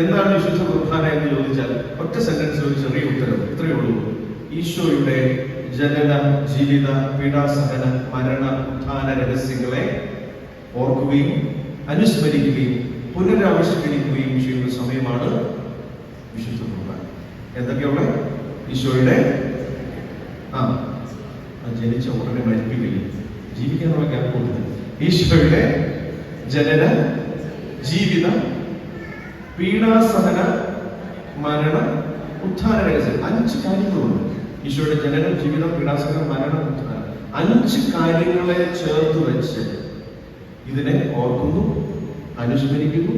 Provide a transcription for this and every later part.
എന്താണ് വിശുദ്ധ കുർബാന എന്ന് ചോദിച്ചാൽ ഒറ്റ സെന്റൻസിൽ ഒരു ചെറിയ ഉത്തരം ഇത്രയേ ഉള്ളൂ. ഈശോയുടെ ജനന ജീവിത പീഡാസഹന മരണ ഉത്ഥാന രഹസ്യങ്ങളെ ഓർക്കുകയും അനുസ്മരിക്കുകയും പുനരാവിഷ്കരിക്കുകയും ചെയ്യുന്ന സമയമാണ് വിശുദ്ധ കുർബാന. എന്തൊക്കെയുള്ള ഈശോയുടെ ആ ജനിച്ച ഉടനെ മരിപ്പിക്കുകയും ജീവിക്കാനുള്ള ഗ്യാപ്പ് ഈശോയുടെ ജനന ജീവിത പീഡാസഹന മരണ ഉത്ഥാന രഹസ്യം അഞ്ച് കാര്യങ്ങളുണ്ട്. ഈശോയുടെ ജനനം ജീവിതം പീഡാസഹനം മരണം ഉത്ഥാനം. അഞ്ച് കാര്യങ്ങളെ ചേർത്ത് വെച്ച് ഇതിനെ ഓർക്കുന്നു അനുസ്മരിക്കുന്നു.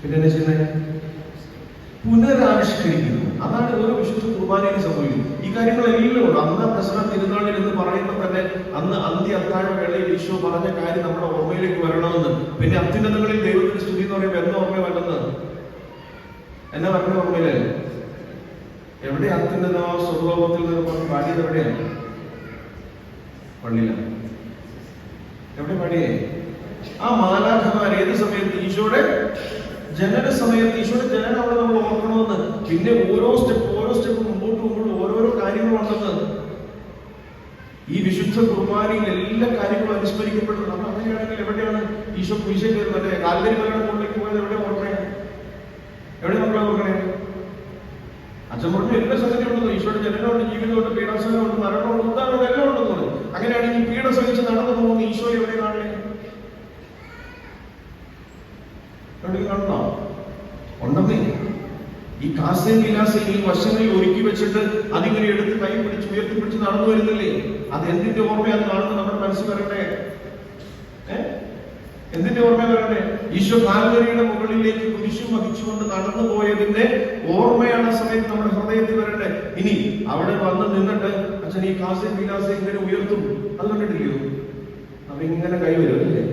പിന്നെ ചെയ്യുന്നത് പുനരാവിഷ്കരിക്കുന്നു. അതാണ് ഓരോ വിശുദ്ധ കുർബാനയിൽ സംഭവിക്കുന്നത്. ഈ കാര്യങ്ങളെല്ലാം ഉണ്ട് അന്ന് പ്രശ്നം തിരുനാളിൽ അന്ന് അന്ത്യ അത്താഴ വേളയിൽ ഈശോ പറഞ്ഞ കാര്യം നമ്മുടെ ഓർമ്മയിലേക്ക് വരണമെന്ന്. പിന്നെ അത്യുന്നതങ്ങളിൽ ദൈവത്തിന്റെ സ്തുതി എന്ന് പറയുമ്പോൾ എന്താ ഓർമ്മ വല്ലെന്ന് എന്നാ പറഞ്ഞ ഓർമ്മയിൽ? എവിടെ അത്യുന്നത? സ്വർലോകത്തിൽ നിന്ന് പറഞ്ഞ് പാടിയത് എവിടെയാണ് പള്ളിയിലാണ് എവിടെ പാടിയേ? ആ മാലാഖമാർ ഏത് സമയത്ത് ഈശോയുടെ ജനന സമയത്ത് ഈശോയുടെ ജനനം അവിടെ നമ്മൾ ഓർക്കണമെന്ന്. പിന്നെ ഓരോ സ്റ്റെപ്പ് ഓരോ സ്റ്റെപ്പ് മുമ്പോട്ട് മുമ്പോട്ട് ഓരോരോ കാര്യങ്ങളുണ്ടെന്ന് ഈ വിശുദ്ധ കുർബാനയിൽ എല്ലാ കാര്യങ്ങളും അനുസ്മരിക്കപ്പെടുന്നത് നമ്മൾ അങ്ങനെയാണെങ്കിൽ എവിടെയാണ് ഈശോ കുരിശേ കയറി മറ്റേ കാൽവരി മലയുടെ മുകളിലേക്ക് പോയത് എവിടെ ഓർക്കണേ എവിടെ നമ്മളെ ഓർക്കണേ അച്ഛൻ പറഞ്ഞു എല്ലാ സംഗതിയും ഈശോയുടെ ജനനമുണ്ട് ജീവിതമുണ്ട് പീഡാസനമുണ്ട് മരണമുണ്ട് ഉദ്ധാനമുണ്ട് എല്ലാം ഉണ്ടെന്ന് പറഞ്ഞു. അങ്ങനെയാണെങ്കിൽ പീഡ സഹിച്ച് നടന്നു പോകുന്ന ഈശോ എവിടെ കാണണേ എവിടെ കാണണോ ഉണ്ടെന്നേ. ഈ കാസയും വിലാസയും ഈ വശങ്ങളിൽ ഒരുക്കി വെച്ചിട്ട് അതിങ്ങനെ എടുത്ത് കൈ പിടിച്ച് ഉയർത്തി പിടിച്ച് നടന്നു വരുന്നില്ലേ? അത് എന്തിന്റെ ഓർമ്മയാണ് കാണുന്നത് നമ്മുടെ മനസ്സിൽ വരട്ടെ? എന്തിന്റെ ഓർമ്മ വരട്ടെ ഈശോ കാൽവരിയുടെ മുകളിലേക്ക് കുരിശും വഹിച്ചുകൊണ്ട് നടന്നു പോയതിന്റെ ഓർമ്മയാണ് സമയത്ത് നമ്മുടെ ഹൃദയത്തിൽ വരട്ടെ. ഇനി അവിടെ വന്ന് നിന്നിട്ട് അച്ഛൻ ഈ കാസയും വിലാസം ഇങ്ങനെ ഉയർത്തും. അത് കണ്ടിട്ടില്ലയോ? അപ്പൊ ഇങ്ങനെ കൈ വരും അല്ലേ?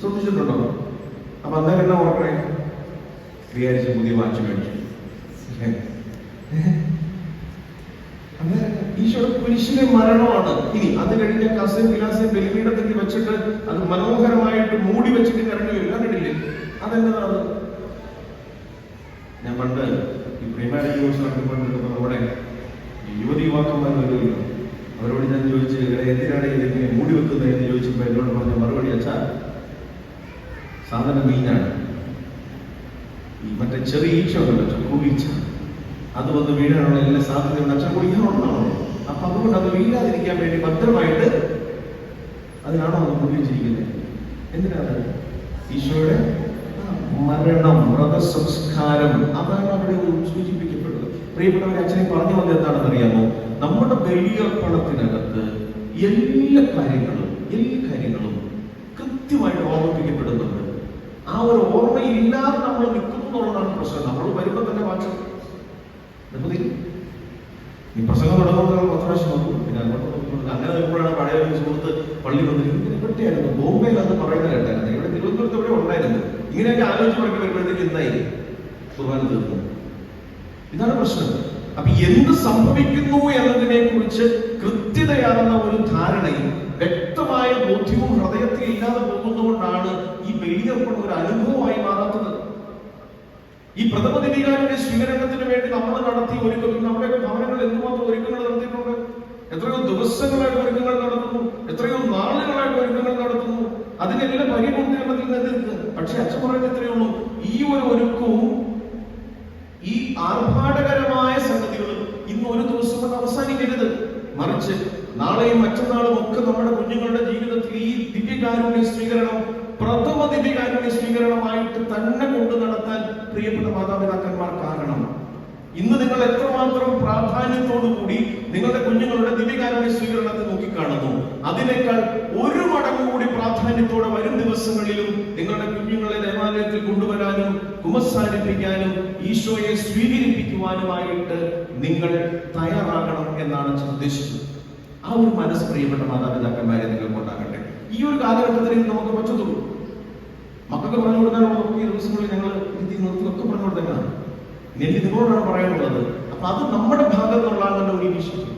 ശ്രദ്ധിച്ചിട്ടുണ്ടോ? അപ്പൊ അന്നേരം എന്നാ ഓർക്കണേ വിചാരിച്ച് പുതിയ വാച്ച് മേടിച്ചു. ഈശോയുടെ കുരിശിലെ മരണമാണ്. ഇനി അത് കഴിഞ്ഞ കസയും വിലാസയും ബലിപീഠത്തിൽ വെച്ചിട്ട് അത് മനോഹരമായിട്ട് മൂടി വെച്ചിട്ട് കറങ്ങി വരും കണ്ടിട്ടില്ലേ അതെന്താണ് ഞാൻ പണ്ട് ഈ പ്രീമാരി കോഴ്സ് നടത്തിക്കൊണ്ടിരുന്നപ്പോൾ നമ്മുടെ യുവതി യുവാക്കന്മാർ വരുമല്ലോ. അവരോട് ഞാൻ ചോദിച്ചു ഇവിടെ എന്തിനാണ് ഇതിങ്ങനെ മൂടി വെക്കുന്നത് എന്ന് ചോദിച്ചപ്പോൾ എന്നോട് പറഞ്ഞ മറുപടി അച്ഛാ സാധനം മറ്റേ ചെറിയ ഈച്ച ഉണ്ടല്ലോ ചക്കുളീച്ച അത് വന്ന് വീഴാനുള്ള എല്ലാ സാധ്യതയുണ്ട് അച്ഛൻ അപ്പൊ അതുകൊണ്ട് അത് വീഴാതിരിക്കാൻ വേണ്ടി ഭദ്രമായിട്ട് അതിനാണോ അത് ഉപയോഗിച്ചിരിക്കുന്നത് എന്തിനാണ് ഈശോയുടെ മരണം വ്രതസംസ്കാരം അതാണ് അവിടെ സൂചിപ്പിക്കപ്പെടുന്നത്. പ്രിയപ്പെട്ടവരെ അച്ഛനെ പറഞ്ഞു വന്നത് എന്താണെന്ന് അറിയാമോ? നമ്മുടെ ബലിയർപ്പണത്തിനകത്ത് എല്ലാ കാര്യങ്ങളും എല്ലാ കാര്യങ്ങളും കൃത്യമായിട്ട് ഓർമ്മിപ്പിക്കപ്പെടുന്നുണ്ട്. ആ ഒരു ഓർമ്മയില്ലാതെ നമ്മൾ നിൽക്കുന്നു എന്നുള്ളതാണ് പ്രശ്നം. നമ്മൾ വരുമ്പോൾ തന്നെ നിർത്തി ഈ പ്രസംഗം തുടങ്ങുമ്പോൾ പത്ത് പ്രാവശ്യം നോക്കും. പിന്നെ അങ്ങനെ നോക്കുമ്പോഴാണ് പഴയ ഒരു സുഹൃത്ത് പള്ളി വന്നിരിക്കുന്നത്. പറ്റിയായിരുന്നു ബോംബെയിൽ അത് പറയുന്ന കേട്ടായിരുന്നു. ഇവിടെ തിരുവനന്തപുരത്ത് ഇവിടെ ഉണ്ടായിരുന്നു. ഇങ്ങനെയൊക്കെ ആലോചിച്ച് പറഞ്ഞു വരുമ്പോഴത്തേക്ക് എന്തായി? കുർബാന തീർന്നു. ഇതാണ് പ്രശ്നം. അപ്പൊ എന്ത് സംഭവിക്കുന്നു എന്നതിനെ കുറിച്ച് കൃത്യതയാർന്ന ഒരു ധാരണയും വ്യക്തമായ ബോധ്യവും ഹൃദയത്തിൽ ഇല്ലാതെ പോകുന്നതുകൊണ്ടാണ് ഈ ബലിതർപ്പണം ഒരു അനുഭവമായി മാറാത്തത്. ഈ പ്രഥമ ദിവികാരുടെ സ്വീകരണത്തിന് വേണ്ടി നമ്മൾ നടത്തി ഒരുക്കങ്ങൾ നമ്മുടെ ഭവനങ്ങൾ എന്തുമാത്രം ഒരുക്കങ്ങൾ നടത്തിയിട്ടുണ്ട്? എത്രയോ ദിവസങ്ങളായിട്ട് ഒരുക്കങ്ങൾ നടത്തുന്നു എത്രയോ നാളുകളായിട്ട് ഒരുക്കങ്ങൾ നടത്തുന്നു. അതിനെല്ലാം പരിപൂർത്തികരണത്തിൽ നിലനിൽക്കുക പക്ഷെ അച്ഛൻ പറയുന്നത് എത്രയുള്ളൂ ഈ ഒരു ഒരുക്കവും ഈ ആർഭാടകരമായ സംഗതികളും ഇന്ന് ഒരു ദിവസം കൊണ്ട് അവസാനിക്കരുത്. മറിച്ച് നാളെയും മറ്റന്നാളും ഒക്കെ നമ്മുടെ കുഞ്ഞുങ്ങളുടെ ജീവിതത്തിൽ ഈ ദിവ്യകാരുണ്യ സ്വീകരണം പ്രഥമ ദിവ്യകാരുണ്യ സ്വീകരണമായിട്ട് തന്നെ കൊണ്ടു നടത്താൻ പ്രിയപ്പെട്ട മാതാപിതാക്കന്മാർ കാരണം ഇന്ന് നിങ്ങൾ എത്രമാത്രം പ്രാധാന്യത്തോടു കൂടി നിങ്ങളുടെ കുഞ്ഞുങ്ങളുടെ ദിവ്യകാരുണ്യ സ്വീകരണത്തെ നോക്കിക്കാണുന്നു. അതിനേക്കാൾ ഒരു മടങ്ങ് കൂടി പ്രാധാന്യത്തോടെ വരും ദിവസങ്ങളിലും നിങ്ങളുടെ കുഞ്ഞുങ്ങളെ ദേവാലയത്തിൽ കൊണ്ടുവരാനും കുമസാരിപ്പിക്കാനും ഈശോയെ സ്വീകരിപ്പിക്കുവാനുമായിട്ട് നിങ്ങൾ തയ്യാറാകണം എന്നാണ് ആ ഒരു മനസ്സ് പ്രിയപ്പെട്ട മാതാപിതാക്കന്മാരെ നിങ്ങൾക്ക് ഉണ്ടാകട്ടെ. ഈ ഒരു കാലഘട്ടത്തിൽ നമുക്ക് പറ്റത്തുള്ളൂ. മക്കൾക്ക് പറഞ്ഞു കൊടുക്കാനുള്ള ഈ ദിവസങ്ങളിൽ ഞങ്ങൾ ഹിന്ദി പറഞ്ഞു കൊടുത്തേക്കാണ്. നെല്ലി നിങ്ങളോടാണ് പറയാനുള്ളത്. അപ്പൊ അത് നമ്മുടെ ഭാഗത്ത് ഭാഗത്തുണ്ടാകേണ്ട ഒരു വിഷയം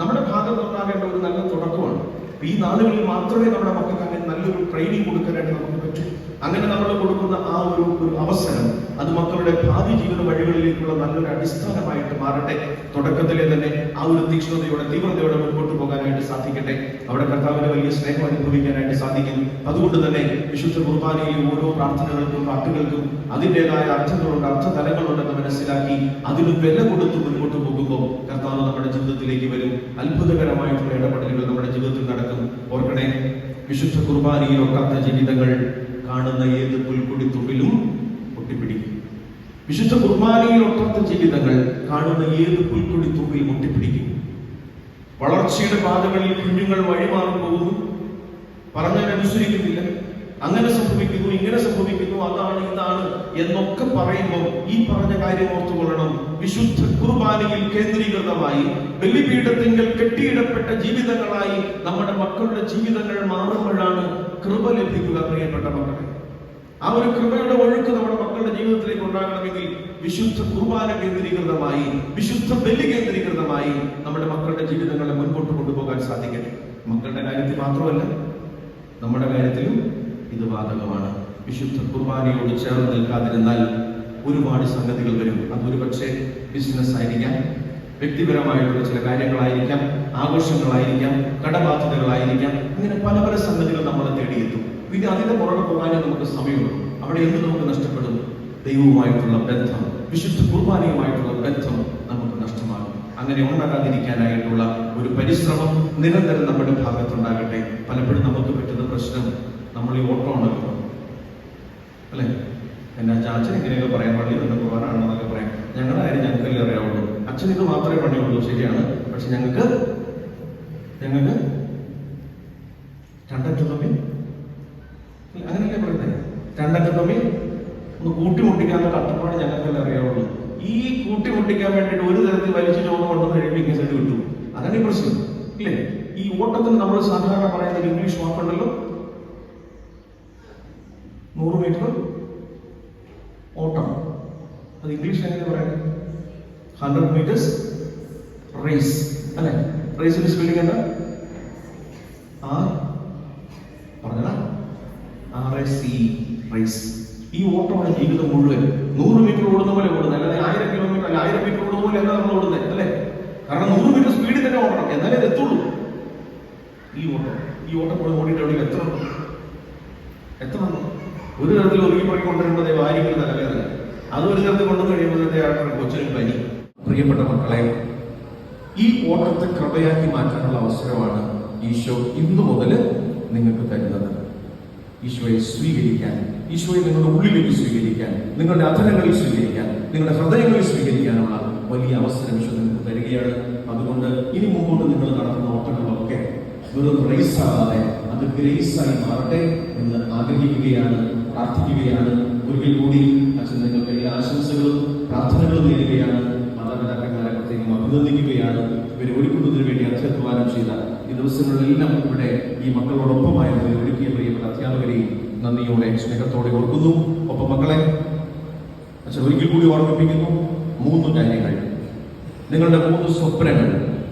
നമ്മുടെ ഭാഗത്ത് ഉണ്ടാകേണ്ട ഒരു നല്ല തുടക്കമാണ്. ഈ നാളുകളിൽ മാത്രമേ നമ്മുടെ മക്കൾക്ക് അങ്ങനെ നല്ലൊരു ട്രെയിനിങ് കൊടുക്കാനായിട്ട് നമുക്ക് പറ്റും. അങ്ങനെ നമ്മൾ കൊടുക്കുന്ന ആ ഒരു ഒരു അവസരം അത് മക്കളുടെ ഭാവി ജീവിത വഴികളിലേക്കുള്ള നല്ലൊരു അടിസ്ഥാനമായിട്ട് മാറട്ടെ. തുടക്കത്തിലെ തന്നെ ആ ഒരു തീക്ഷ്ണതയോടെ തീവ്രതയോടെ മുൻപോട്ട് പോകാനായിട്ട് സാധിക്കട്ടെ. അവിടെ കർത്താവിന്റെ വലിയ സ്നേഹം അനുഭവിക്കാനായിട്ട് സാധിക്കും. അതുകൊണ്ട് തന്നെ വിശുദ്ധ കുർബാനയിലെ ഓരോ പ്രാർത്ഥനകൾക്കും പാട്ടുകൾക്കും അതിന്റെതായ അർത്ഥങ്ങളുണ്ട് അർത്ഥതലങ്ങളുണ്ടെന്ന് മനസ്സിലാക്കി അതിന് വില കൊടുത്ത് മുൻപോട്ട് പോകുമ്പോൾ കർത്താവ് നമ്മുടെ ജീവിതത്തിലേക്ക് വരും. അത്ഭുതകരമായിട്ടുള്ള ഇടപെടലുകൾ നമ്മുടെ ജീവിതത്തിൽ നടക്കും. ഓർക്കണേ? വിശുദ്ധ കുർബാനയിൽ ഒക്കാത്ത ജീവിതങ്ങൾ കാണുന്ന ഏത് പുൽക്കുടി തുമ്പിലും ഒട്ടിപ്പിടിക്കും വിശുദ്ധ കുർബാനയിൽ ഒക്കാത്ത ജീവിതങ്ങൾ കാണുന്ന ഏത് പുൽക്കുടി തുമ്പിലും ഒട്ടിപ്പിടിക്കും വളർച്ചയുടെ പാതകളിൽ കുഞ്ഞുങ്ങൾ വഴിമാറി പോകുന്നു. പറഞ്ഞാൽ അനുസരിക്കുന്നില്ല. അങ്ങനെ സംഭവിക്കുന്നു ഇങ്ങനെ സംഭവിക്കുന്നു അതാണ് ഇതാണ് എന്നൊക്കെ പറയുമ്പോൾ ഈ പറഞ്ഞ കാര്യം ഓർത്തുകൊള്ളണം. വിശുദ്ധ കുർബാനയിൽ കേന്ദ്രീകൃതമായി ബലിപീഠത്തിങ്കൽ കെട്ടിയിടപ്പെട്ട ജീവിതങ്ങളായി നമ്മുടെ മക്കളുടെ ജീവിതങ്ങൾ മാറുമ്പോഴാണ് കൃപ ലഭിക്കുക പ്രിയപ്പെട്ട മക്കളെ. ആ ഒരു കൃപയുടെ ഒഴുക്ക് നമ്മുടെ മക്കളുടെ ജീവിതത്തിലേക്ക് ഉണ്ടാകണമെങ്കിൽ വിശുദ്ധ കുർബാന കേന്ദ്രീകൃതമായി വിശുദ്ധ ബലി കേന്ദ്രീകൃതമായി നമ്മുടെ മക്കളുടെ ജീവിതങ്ങളെ മുൻപോട്ട് കൊണ്ടുപോകാൻ സാധിക്കട്ടെ. മക്കളുടെ കാര്യത്തിൽ മാത്രമല്ല നമ്മുടെ കാര്യത്തിലും ഇത് ബാധകമാണ് വിശുദ്ധ കുർബാനയോട് ചേർന്ന് നിൽക്കാതിരുന്നാൽ ഒരുപാട് സംഗതികൾ വരും. അതൊരു പക്ഷേ ബിസിനസ് ആയിരിക്കാം വ്യക്തിപരമായിട്ടുള്ള ചില കാര്യങ്ങളായിരിക്കാം ആഘോഷങ്ങളായിരിക്കാം കടബാധ്യതകളായിരിക്കാം. ഇങ്ങനെ പല പല സംഗതികൾ നമ്മളെ തേടിയെത്തും. പിന്നെ അതിന്റെ പുറകെ പോകാനേ നമുക്ക് സമയമുള്ളൂ. അവിടെ എന്ത് നമുക്ക് നഷ്ടപ്പെടും? ദൈവവുമായിട്ടുള്ള ബന്ധം വിശുദ്ധ കുർബാനയുമായിട്ടുള്ള ബന്ധം നമുക്ക് നഷ്ടമാകും. അങ്ങനെ ഉണ്ടാകാതിരിക്കാനായിട്ടുള്ള ഒരു പരിശ്രമം നിരന്തരം നമ്മുടെ ഭാഗത്തുണ്ടാകട്ടെ പലപ്പോഴും നമുക്ക് പറ്റുന്ന പ്രശ്നം ഈ ഓട്ടം ഉണ്ടല്ലോ അല്ലേ? എന്നാ അച്ഛൻ ഇങ്ങനെയൊക്കെ പറയാൻ പള്ളി തന്നെ പോകാനാണെന്നൊക്കെ പറയാം. ഞങ്ങളുടെ കാര്യം ഞങ്ങൾക്കല്ലേ അറിയാവുള്ളൂ? അച്ഛൻ ഇത് മാത്രമേ പണിയുള്ളൂ. ശരിയാണ്. പക്ഷെ ഞങ്ങൾക്ക് ഞങ്ങൾക്ക് രണ്ടറ്റം അങ്ങനെയല്ലേ പറയുന്നത് രണ്ടറ്റം തമ്മിൽ ഒന്ന് കൂട്ടിമുട്ടിക്കാനുള്ള ഞങ്ങൾക്ക് ഞങ്ങൾക്കല്ലേ അറിയാവുള്ളൂ. ഈ കൂട്ടിമുട്ടിക്കാൻ വേണ്ടിയിട്ട് ഒരു തരത്തിൽ വലിച്ചു ചോന്ന് കൊണ്ടുവന്ന് കഴിയുമ്പോൾ ഇങ്ങനെ സൈഡ് കിട്ടും. അതാണ് ഈ പ്രശ്നം. ഇല്ലേ? ഈ ഓട്ടത്തിന് നമ്മൾ സാധാരണ പറയുന്ന ഇംഗ്ലീഷ് വാക്കുണ്ടല്ലോ. നൂറ് മീറ്റർ ഓട്ടം അത് ഇംഗ്ലീഷ് എങ്ങനെ പറയാം? ഹൺഡ്രഡ് മീറ്റേഴ്സ് റേസ് അല്ലെ? റേസിന്റെ സ്പെല്ലിംഗ് എന്താ? ആർ പറഞ്ഞതാ ആർ എ സി റേസ് ഈ ഓട്ടമാണ് ജീവിതം മുഴുവൻ. നൂറ് മീറ്റർ ഓടുന്ന പോലെ ഓടുന്നത് അല്ലാതെ ആയിരം കിലോമീറ്റർ അല്ല ആയിരം മീറ്റർ ഓടുന്ന പോലെ അല്ല നമ്മൾ ഓടുന്നത് അല്ലേ? കാരണം നൂറ് മീറ്റർ സ്പീഡിൽ തന്നെ ഓടണം. എന്നാലേ അത് എത്തുള്ളൂ. ഈ ഓട്ടം. ഈ ഓട്ടം കൂടെ ഓടിയിട്ട് എത്ര എത്തണം. ഒരു തരത്തിൽ ഒരുങ്ങി പോയി കൊണ്ടുവരുമ്പോൾ തലവേദന അത് ഒരു തരത്തിൽ കൊണ്ടുവന്ന് കഴിയുമ്പോഴത്തെ കൊച്ചിനും പനി. പ്രിയപ്പെട്ട മക്കളെ ഈ ഓട്ടത്തെ കൃപയാക്കി മാറ്റാനുള്ള അവസരമാണ് ഈശോ ഇന്ന് മുതൽ നിങ്ങൾക്ക് തരുന്നത്. ഈശോയെ സ്വീകരിക്കാൻ ഈശോയെ നിങ്ങളുടെ ഉള്ളിലേക്ക് സ്വീകരിക്കാൻ നിങ്ങളുടെ അധരങ്ങളിൽ സ്വീകരിക്കാൻ നിങ്ങളുടെ ഹൃദയങ്ങളിൽ സ്വീകരിക്കാനുള്ള വലിയ അവസരം ഈശോ നിങ്ങൾക്ക് തരികയാണ്. അതുകൊണ്ട് ഇനി മുമ്പോട്ട് നിങ്ങൾ നടത്തുന്ന ഓട്ടങ്ങളൊക്കെ വെറും റേസ് ആകാതെ അത് ഗ്രേസായി മാറട്ടെ എന്ന് ആഗ്രഹിക്കുകയാണ് പ്രാർത്ഥിക്കുകയാണ്. ഒരിക്കൽ കൂടി അച്ഛൻ നിങ്ങൾക്ക് എല്ലാ ആശംസകളും പ്രാർത്ഥനകളും നേരുകയാണ്. മാതാപിതാക്കന്മാരെ പ്രത്യേകം അഭിനന്ദിക്കുകയാണ്. ഇവരെ ഒരുക്കുന്നതിന് വേണ്ടി അധ്യാത്മാനം ചെയ്ത ഈ ദിവസങ്ങളിലെല്ലാം ഇവിടെ ഈ മക്കളോടൊപ്പമായി ഇവരെ ഒരുക്കിയ പ്രിയപ്പെട്ട അധ്യാപകരെയും നന്ദിയോടെ സ്നേഹത്തോടെ ഓർക്കുന്നു. ഒപ്പം മക്കളെ അച്ഛൻ ഒരിക്കൽ കൂടി ഓർമ്മിപ്പിക്കുന്നു. മൂന്ന് കാര്യങ്ങൾ. നിങ്ങളുടെ മൂന്ന് സ്വപ്നങ്ങൾ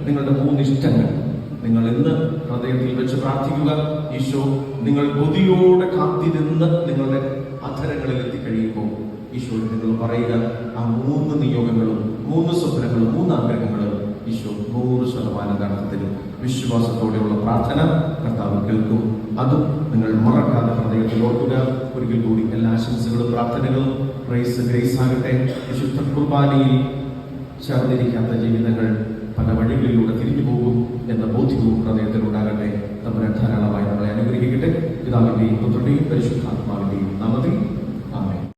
നിങ്ങളുടെ മൂന്ന് ഇഷ്ടങ്ങൾ നിങ്ങൾ ഇന്ന് ഹൃദയത്തിൽ വെച്ച് പ്രാർത്ഥിക്കുക. ഈശോ നിങ്ങൾ കൊതിയോടെ കാത്തിരുന്ന് നിങ്ങളുടെ അധരങ്ങളിൽ എത്തിക്കഴിയുമ്പോൾ ഈശോ നിങ്ങൾ പറയുക. ആ മൂന്ന് നിയോഗങ്ങളും മൂന്ന് സ്വപ്നങ്ങളും മൂന്ന് ആഗ്രഹങ്ങളും ഈശോ നൂറ് ശതമാനം നടത്തത്തിലും വിശ്വാസത്തോടെയുള്ള പ്രാർത്ഥന കർത്താവ് കേൾക്കും. അതും നിങ്ങൾ മറക്കാതെ ഹൃദയത്തിൽ ഓർക്കുക. ഒരിക്കൽ കൂടി എല്ലാ ആശംസകളും പ്രാർത്ഥനകളും പ്രൈസ് ഗ്രേസ് ആകട്ടെ. വിശുദ്ധ കുർബാനയിൽ ചേർന്നിരിക്കാത്ത ജീവിതങ്ങൾ പല വഴികളിലൂടെ തിരിഞ്ഞു പോകും. എന്ന ബോധ്യവും ഹൃദയത്തിൽ ഉണ്ടാകട്ടെ. നമ്മുടെ ധാരാളമായി നമ്മളെ അനുഗ്രഹിക്കട്ടെ. പിതാവിന്റെയും പുത്രന്റെയും പരിശുദ്ധാത്മാവിന്റെയും നാമത്തിൽ